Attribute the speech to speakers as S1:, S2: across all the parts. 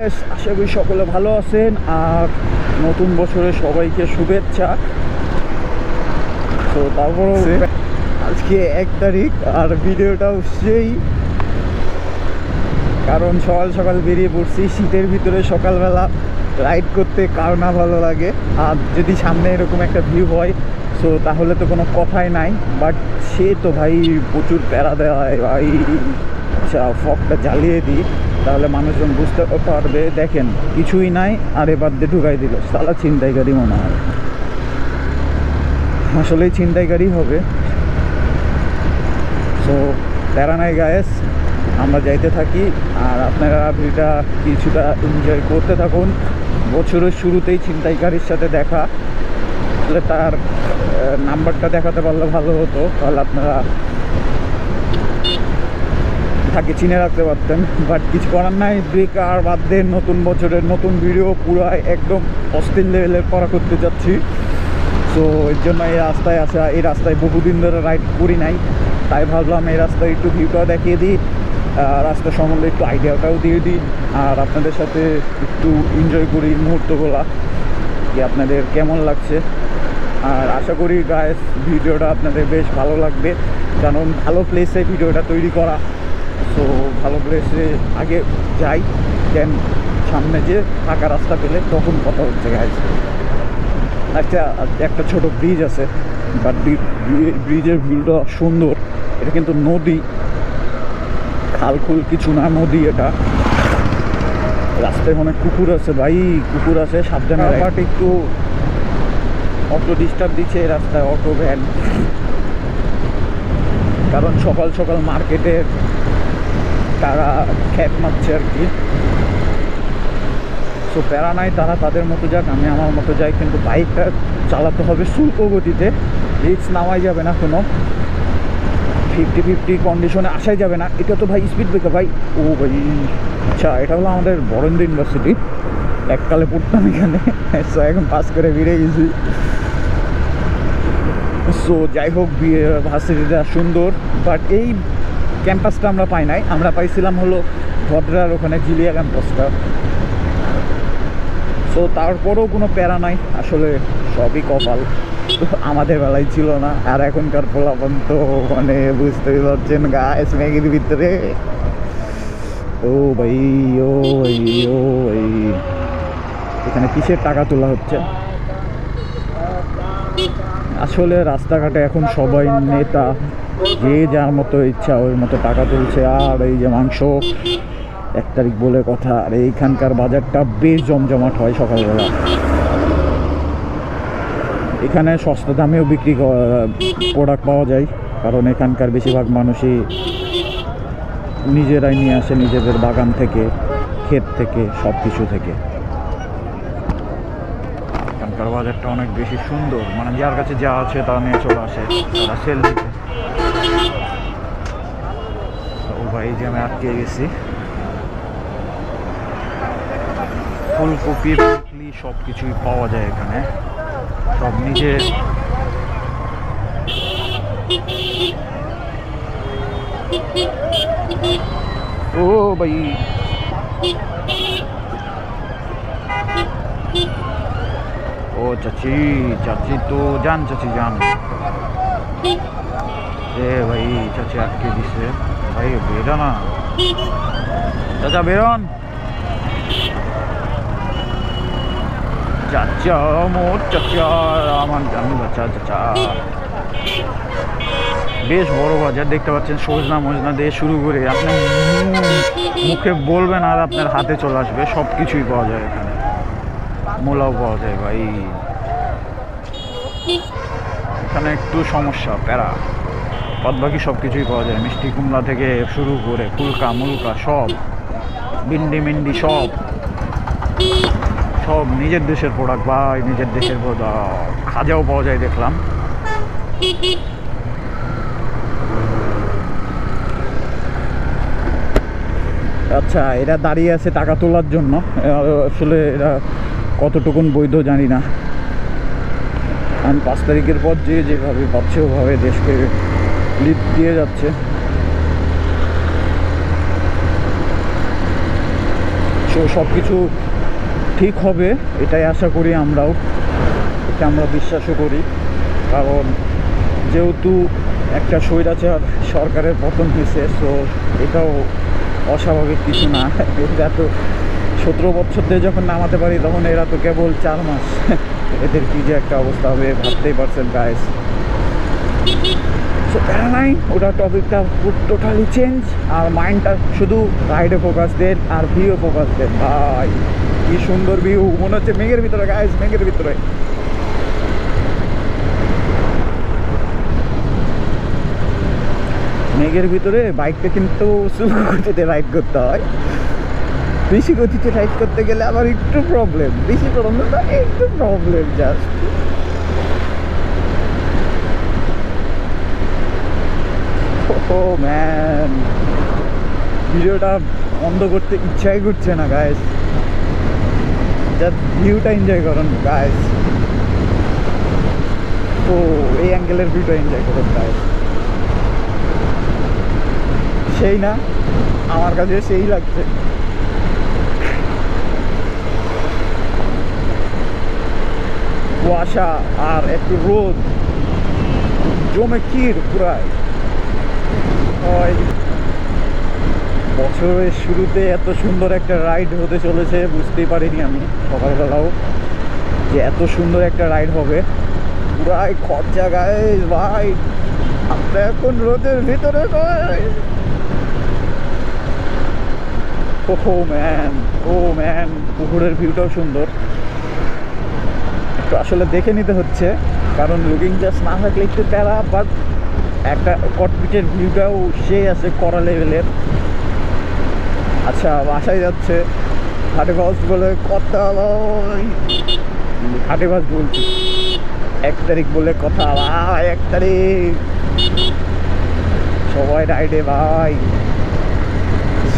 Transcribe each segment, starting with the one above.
S1: আশা করি সকলে ভালো আছেন আর নতুন বছরে সবাইকে শুভেচ্ছা। তো তারপরও আজকে এক তারিখ আর ভিডিওটাও সেই। কারণ সকাল সকাল বেরিয়ে পড়ছি শীতের ভিতরে সকালবেলা রাইড করতে কার না ভালো লাগে। আর যদি সামনে এরকম একটা ভিউ হয় সো তাহলে তো কোনো কথাই নাই। বাট সে তো ভাই প্রচুর প্যারা দেওয়া হয় ভাই। আচ্ছা ফকটা জ্বালিয়ে দিই। তাহলে মানুষজন বুঝতে পারবে, দেখেন, কিছুই নাই, আর এবার দিয়ে ঢুকাই দিল। সালা ছিনতাইকারী মনে হয়। আসলেই ছিনতাইকারী হবে। সো প্যারা নাই গায়েস আমরা যাইতে থাকি, আর আপনারা ভিডিওটা কিছুটা এনজয় করতে থাকুন। বছরের শুরুতেই ছিনতাইকারীর সাথে দেখা। তাহলে তার নাম্বারটা দেখাতে পারলে ভালো হতো। তাহলে আপনারা তাকে চিনে রাখতে পারতেন। বাট কিছু করার নাই ব্রেক আর বাদ দিয়ে নতুন বছরের নতুন ভিডিও পুরো একদম অস্থির লেভেলের করা করতে যাচ্ছি। তো এর জন্য এই রাস্তায় আসা এই রাস্তায় বহুদিন ধরে রাইড করি নাই। তাই ভাবলাম এই রাস্তায় একটু ভিউটাও দেখিয়ে দিই রাস্তা সম্বন্ধে একটু আইডিয়াটাও দিয়ে দিই, আর আপনাদের সাথে একটু এনজয় করি মুহূর্তগুলা যে আপনাদের কেমন লাগছে? আর আশা করি গায়েস ভিডিওটা আপনাদের বেশ ভালো লাগবে। কারণ ভালো প্লেসে ভিডিওটা তৈরি করা সো ভালো প্লেসে আগে যাই দেন সামনে যে ফাঁকা রাস্তা পেলে তখন কথা হচ্ছে গাইস একটা একটা ছোট ব্রিজ আছে বাট ব্রিজের ভিউটা সুন্দর। এটা কিন্তু নদী। খালখুল কিছু না নদী এটা। রাস্তায় অনেক কুকুর আছে ভাই কুকুর আছে সাবধানে বাট একটু অটো ডিস্টার্ব দিচ্ছে এই রাস্তায় অটো ভ্যান কারণ সকাল সকাল মার্কেটে তারা খ্যাত মারছে আর কি। সো প্যারা নাই, তারা তাদের মতো যাক, আমি আমার মতো যাই, কিন্তু বাইকটা চালাতে হবে শুল্ক গতিতে। রিক্স নামাই যাবে না কোনো। ফিফটি ফিফটি কন্ডিশনে আসাই যাবে না। এটা তো ভাই স্পিড ব্রেকার ভাই। ও ভাই আচ্ছা এটা হলো আমাদের বরেন্দ্র ইউনিভার্সিটি এককালে পড়তাম এখানে। সো এখন পাস করে বেরিয়ে গেছি। সো যাই হোক ভার্সিটিটা সুন্দর। বাট এই ক্যাম্পাসটা আমরা পাই নাই। আমরা পাইছিলাম হলো ভদ্রার ওখানে জিলিয়া ক্যাম্পাসটা। সো তারপরেও কোনো প্যারা নাই। আসলে সবই কপাল। আমাদের বেলায় ছিল না। আর এখনকার পোলাপন তো মানে বুঝতেই পারছেন গাছ ম্যাগির ভিতরে। ও ভাই ও ভাই ও ভাই। এখানে কিসের টাকা তোলা হচ্ছে? আসলে রাস্তাঘাটে এখন সবাই নেতা। যে যার মতো ইচ্ছা ওই মতো টাকা তুলছে। আর এই যে মাংস, এক তারিখ বলে কথা, আর এইখানকার বাজারটা বেশ জমজমাট হয় সকালবেলা। এখানে সস্তা দামেও বিক্রি প্রোডাক্ট পাওয়া যায়, কারণ এখানকার বেশিরভাগ মানুষই নিজেরাই নিয়ে আসে নিজেদের বাগান থেকে, ক্ষেত থেকে সব কিছু থেকে। এখানকার বাজারটা অনেক বেশি সুন্দর মানে যার কাছে যা আছে তা নিয়ে চলে আসে, তারা সেল দিতে। ও ভাই এই যে আমি আটকে গেছি ফুলকপি পুকলি সব কিছুই পাওয়া যায় এখানে সব নিজে ও ভাই ও চাচি চাচি তো যান চাচি যান এ ভাই চাচি আটকে দিছে ভাই, বেরো না। চাচা, বেরোন। চাচা চাচা, আমার আমি বাচ্চা চাচা বেশ বড় বাজার দেখতে পাচ্ছেন, সজনা মজনা দিয়ে শুরু করে আপনি মুখে বলবেন আর আপনার হাতে চলে আসবে সব কিছুই পাওয়া যায় এখানে। মূলাও পাওয়া যায়, ভাই। এখানে একটু সমস্যা, প্যারা। বাদ বাকি সব কিছুই পাওয়া যায়। মিষ্টি কুমড়া থেকে শুরু করে ফুলকা, মুলকা, সব। বিন্ডি মিন্ডি, সব। সব নিজের দেশের প্রোডাক্ট ভাই, নিজের দেশের প্রোডাক্ট খাজাও পাওয়া যায় দেখলাম। আচ্ছা এরা দাঁড়িয়ে আছে টাকা তোলার জন্য। আসলে এরা কতটুকুন বৈধ জানি না। কারণ পাঁচ তারিখের পর যে যেভাবে ভাবছে, ওভাবে দেশকে লিড দিয়ে যাচ্ছে। সো সব কিছু ঠিক হবে, এটাই আশা করি আমরাও। এটা আমরা বিশ্বাসও করি। কারণ যেহেতু একটা স্বৈরাচার সরকারের পতন হয়েছে সো এটাও অস্বাভাবিক কিছু না। এটা তো সতেরো বছর দিয়ে যখন নামাতে পারি, তখন এরা তো কেবল চার মাস। এদের কী যে একটা অবস্থা হবে, ভাবতেই পারছেন গাইস সো নাই ওটা টপিকটা টোটালি চেঞ্জ আর মাইন্ডটা শুধু রাইডে ফোকাস দেন আর ভিউ ফোকাস দেন। ভাই, কি সুন্দর ভিউ মনে হচ্ছে মেঘের ভিতরে গাইস মেঘের ভিতরে। মেঘের ভিতরে বাইকটা কিন্তু স্লো গতিতে রাইড করতে হয়। বেশি গতিতে রাইড করতে গেলে আবার একটু প্রবলেম বেশি প্রবলেম একটু প্রবলেম জাস্ট ও ম্যান ভিডিওটা বন্ধ করতে ইচ্ছাই করছে না গায়েস জাস্ট ভিউটা এনজয় করুন গায়েস তো এই অ্যাঙ্গেলের ভিউটা এনজয় করুন গায়েস সেই না, আমার কাছে সেই লাগছে। কুয়াশা আর একটু রোদ। জমে কির পুরাই। ওই বছরের শুরুতে এত সুন্দর একটা রাইড হতে চলেছে, বুঝতেই পারিনি আমি সকালবেলাও যে এত সুন্দর একটা রাইড হবে। পুরাই খরচা গায়ে ভাই। আমরা এখন রোদের ভিতরে ও ম্যান ও ম্যান পুকুরের ভিউটাও সুন্দর। তো আসলে দেখে নিতে হচ্ছে, কারণ লুকিং জাস্ট না থাকলে একটু প্যারা বাট একটা কটপিটের ভিউটাও সেই আছে করা লেভেলের আচ্ছা বাসায় যাচ্ছে। ঘাটে বাস বলে কথা। ঘাটে বাস বলছি। এক তারিখ বলে কথা ভাই এক তারিখ। সবাই রাইডে ভাই।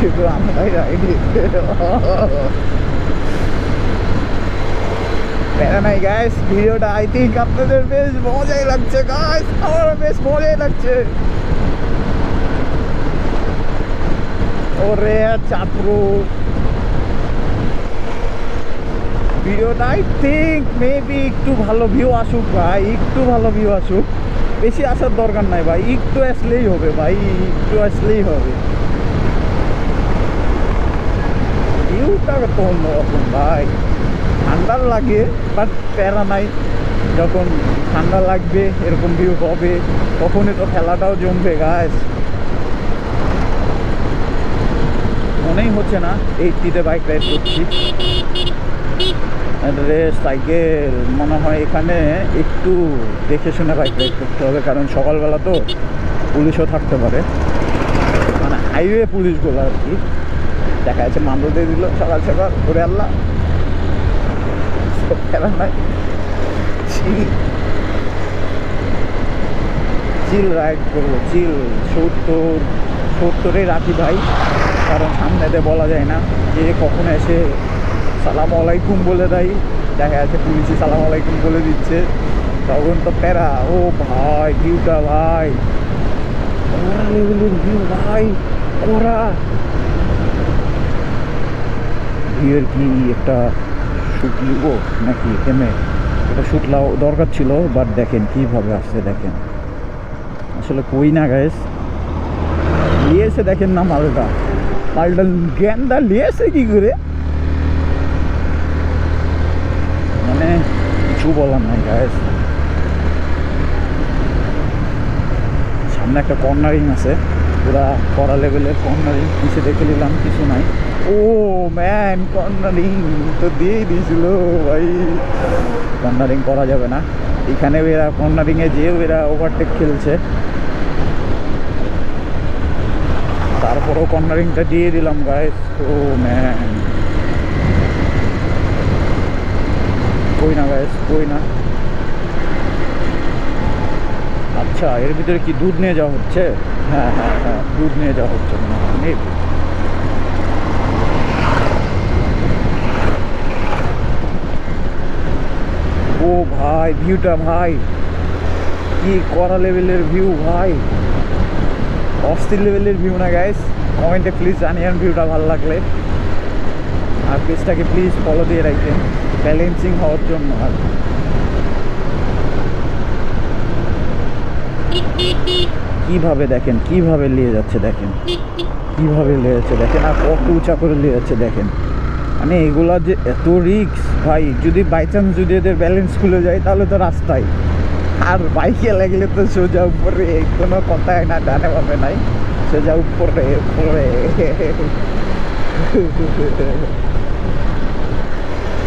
S1: শুধু আমরাই রাইডে প্যারা নাই গাইস ভিডিওটা আই থিঙ্ক আপনাদের বেশ মজাই লাগছে গাইস আমার বেশ মজাই লাগছে। ওরে চাপরু। ভিডিওটা আই থিঙ্ক মেবি একটু ভালো ভিউ আসুক, ভাই। একটু ভালো ভিউ আসুক। বেশি আসার দরকার নাই, ভাই। একটু আসলেই হবে, ভাই। একটু আসলেই হবে ভিউটা তো অন্যরকম ভাই ঠান্ডা লাগে বাট প্যারা নাই যখন ঠান্ডা লাগবে এরকম ভিউ হবে তখনই তো খেলাটাও জমবে গাছ মনেই হচ্ছে না এইটিতে বাইক রাইড করছি সাইকেল মনে হয় এখানে একটু দেখে শুনে বাইক রাইড করতে হবে কারণ সকালবেলা তো পুলিশও থাকতে পারে মানে হাইওয়ে পুলিশগুলো আর কি দেখা যাচ্ছে মামলা দিয়ে দিল, সকাল সকাল করে আল্লাহ। খেলা নাই। চিল রাইড করব, চিল। সত্তর সত্তরে রাখি ভাই, কারণ সামনেতে বলা যায় না যে কখন এসে সালাম আলাইকুম বলে দেয়। দেখা যাচ্ছে পুলিশে সালাম আলাইকুম বলে দিচ্ছে। তখন তো প্যারা, ও ভাই, ভিউটা ভাই। ভাই ওরা ভিউয়ের কি একটা শ্যুট নিব নাকি এমে এটা শ্যুট দরকার ছিল বাট দেখেন কীভাবে আসছে, দেখেন। আসলে কই না গাইস লিয়েছে দেখেন না মালটা। মালটা গেন্দা লিয়েছে কি করে? মানে কিছু বলার নাই গাইস সামনে একটা কর্নারিং আছে। পুরা করা লেভেলের কর্নারিং পিছিয়ে দেখে নিলাম, কিছু নাই। ও ম্যান কর্নারিং তো দিয়েই দিয়েছিল, ভাই। কর্নারিং করা যাবে না। এখানে এরা কর্নারিংয়ে যেও এরা ওভারটেক খেলছে। তারপরেও কর্নারিংটা দিয়ে দিলাম গাইস ও ম্যান কই না গাইস কই না। আচ্ছা এর ভিতরে কি দুধ নিয়ে যাওয়া হচ্ছে? হ্যাঁ হ্যাঁ হ্যাঁ দুধ নিয়ে যাওয়া হচ্ছে। মনে হয় maybe। ও ভাই ভিউটা ভাই। কি করা লেভেলের ভিউ ভাই। অস্থির লেভেলের ভিউ না গাইস কমেন্টে প্লিজ জানিয়েন ভিউটা ভালো লাগলে। আর পেজটাকে প্লিজ ফলো দিয়ে রাখবেন। ব্যালেন্সিং হওয়ার জন্য আর। কীভাবে দেখেন? কীভাবে নিয়ে যাচ্ছে দেখেন? কীভাবে নিয়ে যাচ্ছে দেখেন? আর কত উঁচা করে নিয়ে যাচ্ছে দেখেন? মানে এগুলো যে এত রিক্স ভাই, যদি বাই চান্স যদি এদের ব্যালেন্স খুলে যায়, তাহলে তো রাস্তায়। আর বাইকে লাগলে তো সোজা উপরে, কোনো কথাই না, ডানে পাবে নাই। সোজা উপরে উপরে।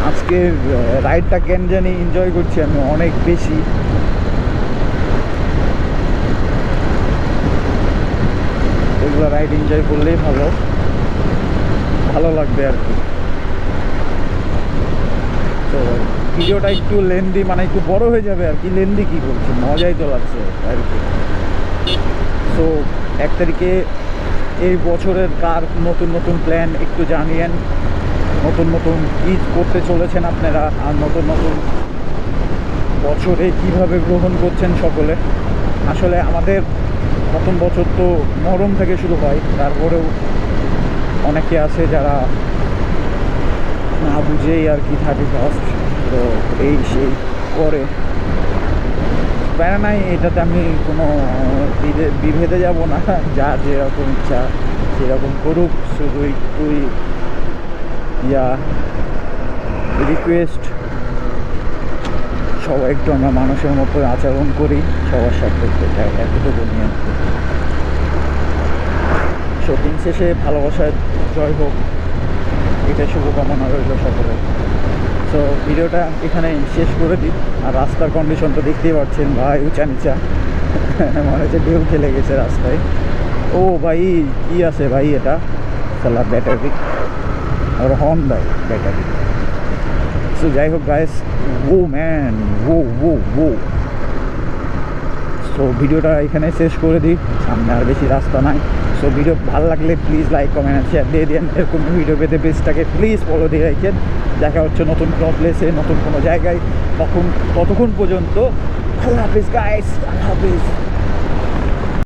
S1: আজকে রাইডটা কেন জানি এনজয় করছি আমি, অনেক বেশি। এগুলো রাইড এনজয় করলেই ভালো। ভালো লাগবে আর কি তো ভিডিওটা একটু লেন্দি মানে একটু বড় হয়ে যাবে আর কি। লেন্দি কি বলছি? মজাই তো লাগছে আর কি। সো এক তারিখে এই বছরের কার নতুন নতুন প্ল্যান একটু জানিয়েন। নতুন নতুন কী করতে চলেছেন আপনারা আর নতুন নতুন বছরে কীভাবে গ্রহণ করছেন সকলে? আসলে আমাদের নতুন বছর তো মরম থেকে শুরু হয়, তারপরেও অনেকে আছে যারা না বুঝেই আর কি থাকে। ফার্স্ট তো এই সেই করে প্যারা নাই, এটাতে আমি কোনো বিভেদে যাব না। যা যেরকম ইচ্ছা সেরকম করুক, শুধু একটুই ইয়া রিকোয়েস্ট সবাই একটু আমরা মানুষের মতো আচরণ করি, সবার সাথে এতটুকু নিয়ে শপিং শেষে ভালোবাসার জয় হোক এটা শুভকামনা রইল সকলে তো ভিডিওটা এখানে শেষ করে দিই। আর রাস্তার কন্ডিশন তো দেখতেই পাচ্ছেন ভাই উঁচা নিচা মনে হচ্ছে ঢেউ খেলে গেছে রাস্তায়। ও ভাই, কি আছে ভাই এটা? সালা ব্যাটারি আর হর্ন দেয় ব্যাটারি সো যাই হোক guys oh man oh oh oh. So ভিডিওটা এখানে শেষ করে দিই। সামনে আর বেশি রাস্তা নাই। সো ভিডিও ভালো লাগলে প্লিজ লাইক কমেন্ট আর শেয়ার দিয়ে দিন এরকম ভিডিও পেতে পেজটাকে প্লিজ ফলো দিয়ে রাখেন। দেখা হচ্ছে নতুন কোনো প্লেসে নতুন কোনো জায়গায়। তখন ততক্ষণ পর্যন্ত আল্লাহ হাফিজ গাইস আল্লাহ হাফিজ।